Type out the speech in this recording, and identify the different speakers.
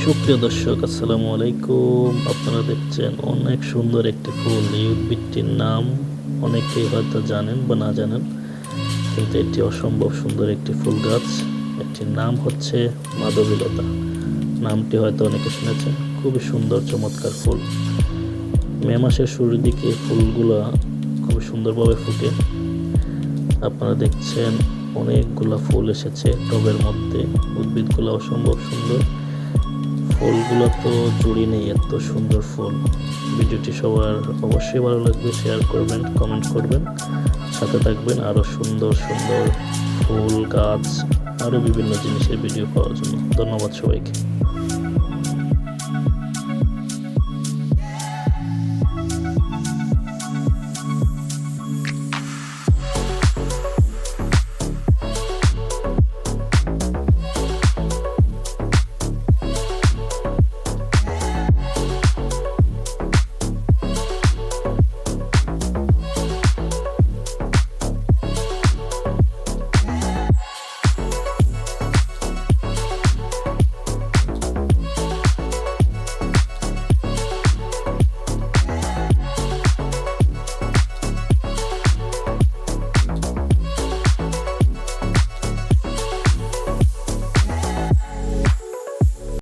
Speaker 1: সুপ্রিয় দর্শক, আসসালামু আলাইকুম। আপনারা দেখছেন অনেক সুন্দর একটি ফুল এই উদ্ভিদটির নাম। অনেকেই হয়তো জানেন বা না জানেন, কিন্তু এটি অসম্ভব সুন্দর একটি ফুল গাছ। এটির নাম হচ্ছে মাধবীলতা। নামটি হয়তো অনেকে শুনেছেন, খুবই সুন্দর, চমৎকার ফুল। মে মাসের শুরুর দিকে ফুলগুলো খুবই সুন্দরভাবে ফুটে। আপনারা দেখছেন অনেকগুলা ফুল এসেছে টবের মধ্যে। উদ্ভিদগুলো অসম্ভব সুন্দর। ফুলগুলো তো জুড়ি নেই, এত সুন্দর ফুল ভিডিওটি সবার অবশ্যই ভালো লাগবে শেয়ার করবেন কমেন্ট করবেন। সাথে থাকবেন আরও সুন্দর সুন্দর ফুল, গাছ আরও বিভিন্ন জিনিসের ভিডিও পাওয়ার জন্য। ধন্যবাদ সবাইকে।